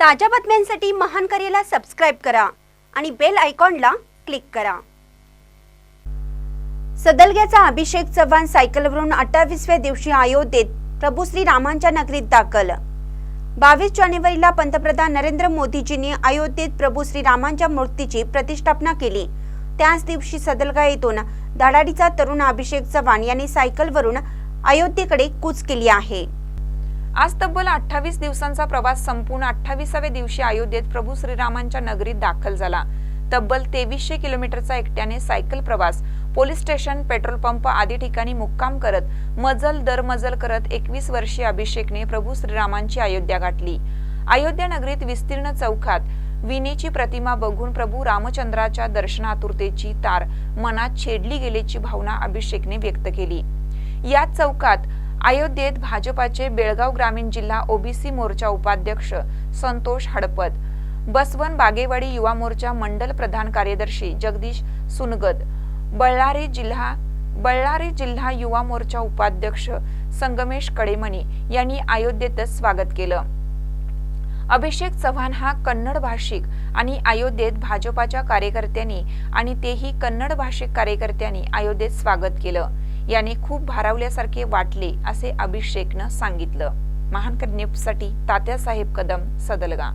ताज्या बातम्यांसाठी महान करेला सबस्क्राईब करा आणि बेल आयकॉनला क्लिक करा. सदलग्याचा अभिषेक चव्हाण सायकलवरून अठ्ठावीसव्या दिवशी अयोध्येत प्रभू श्री रामांच्या नगरीत दाखल. बावीस जानेवारीला पंतप्रधान नरेंद्र मोदीजींनी अयोध्येत प्रभू श्री रामांच्या मूर्तीची प्रतिष्ठापना केली. त्याच दिवशी सदलगा येथून धडाडीचा तरुण अभिषेक चव्हाण यांनी सायकलवरून अयोध्येकडे कूच केली आहे. आज तब्बल अठ्ठावीस दिवसांचा प्रवास संपूर्ण अठ्ठावीसाव्या दिवशी अयोध्येत प्रभू श्रीरामांच्या नगरीत दाखल झाला. तब्बल तेवीसशे किलोमीटरचा एकट्याने सायकल प्रवास पोलीस स्टेशन पेट्रोल पंप आदी ठिकाणी मुक्काम करत मजल दर मजल करत एकवीस वर्षीय अभिषेकने प्रभू श्रीरामांची अयोध्या गाठली. अयोध्या नगरीत विस्तीर्ण चौकात विनेची प्रतिमा बघून प्रभू रामचंद्राच्या दर्शनातुरतेची तार मनात छेडली गेल्याची भावना अभिषेकने व्यक्त केली. याच चौकात अयोध्येत भाजपाचे बेळगाव ग्रामीण जिल्हा ओबीसी मोर्चा उपाध्यक्ष संतोष हडपत बसवन बागेवाडी युवा मोर्चा मंडल प्रधान कार्यदर्शी जगदीश सुनगद बळ्ळारी जिल्हा बळ्ळारी जिल्हा युवा मोर्चा उपाध्यक्ष संगमेश कडेमणी यांनी अयोध्येतच स्वागत केलं. अभिषेक चव्हाण हा कन्नड भाषिक आणि अयोध्येत भाजपाच्या कार्यकर्त्यांनी आणि तेही कन्नड भाषिक कार्यकर्त्यांनी अयोध्येत स्वागत केलं. याने खूप भारावल्यासारखे वाटले असे अभिषेकनं सांगितलं. महान तात्या तात्यासाहेब कदम सदलगा.